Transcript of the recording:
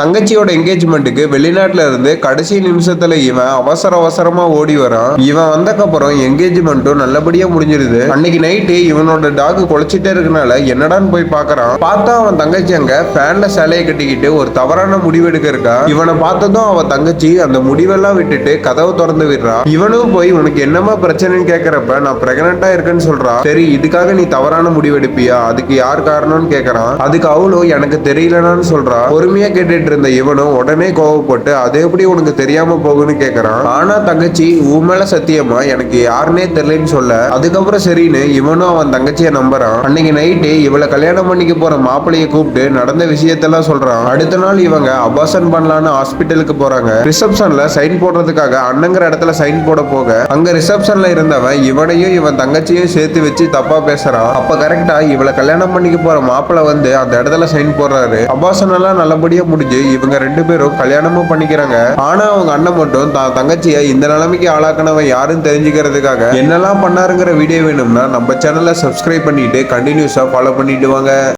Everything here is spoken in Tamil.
தங்கச்சியோட என்கேஜ்மெண்ட்டுக்கு வெளிநாட்டுல இருந்து கடைசி நிமிஷத்துல இவன் அவசர அவசரமா ஓடி வரான். இவன் வந்தக்கப்புறம் என்கேஜ்மெண்ட்டும் நல்லபடியா முடிஞ்சிருது. அன்னைக்கு நைட்டு இவனோட டாக் குலைச்சிட்டே இருக்கனால என்னடான்னு போய் பாக்குறான். பார்த்தா அவன் தங்கச்சி அங்க ஃபேன்ல சேலையை கட்டிக்கிட்டு ஒரு தவறான முடிவு எடுக்க இருக்கா. இவனை பார்த்ததும் அவன் தங்கச்சி அந்த முடிவெல்லாம் விட்டுட்டு கதவை திறந்து விடுறான் இவனும் போய் உனக்கு என்னமா பிரச்சனைன்னு கேக்குறப்ப நான் பிரெக்னண்டா இருக்கேன்னு சொல்றான் சரி இதுக்காக நீ தவறான முடிவு எடுப்பியா? அதுக்கு யார் காரணம்னு கேக்குறான். அதுக்கு அவளும் எனக்கு தெரியலனான்னு சொல்றா. பொறுமையா கேட்டுட்டு இருந்த இவனும் உடனே கோவப்பட்டு அது எப்படி உனக்கு தெரியாம போகுன்னு கேக்குறான்? ஆனா தங்கச்சி உன் மேல சத்தியமா? எனக்கு யாருன்னே தெரியலன்னு சொல்ல. அதுக்கப்புறம் சரின்னு இவனும் அவன் தங்கச்சியை நம்புறான். அன்னைக்கு நைட்டு இவளை கல்யாணம் பண்ணிக்க போற மாப்பிள்ளைய கூப்பிட்டு நடந்த விஷயத்தெல்லாம் சொல்றான். அடுத்த நாள் இவங்க அபாசன் பண்ணலான்னு ஹாஸ்பிட்டலுக்கு போறாங்க. ரிசப்ஷன்ல சைன் போடுறதுக்காக அண்ணங்கிற இடத்துல சைன் போட போக அங்க ரிசப்ஷன்ல இருந்தவன் இவனையும் இவன் தங்கச்சியும் சேர்த்து வச்சு தப்பா பேசுறான். அப்ப கரெக்டா இவளை கல்யாணம் பண்ணிக்க போற மாப்பிளை வந்து அந்த இடத்துல சைன் போடுறாரு. அபாசன் எல்லாம் நல்லபடியா முடிஞ்சு இவங்க ரெண்டு பேரும் கல்யாணமும் பண்ணிக்கிறாங்க. ஆனா அவங்க அண்ணன் மட்டும் தான் தங்கச்சியை இந்த நிலைமைக்கு ஆளாக்கினவன் யாருன்னு தெரிஞ்சுக்கிறதுக்காக என்னெல்லாம் பண்ணாருங்கிற வீடியோ வேணும்னா நம்ம சேனலை சப்ஸ்கிரைப் பண்ணிட்டு கண்டினியூஸா ஃபாலோ பண்ணிட்டு வாங்க.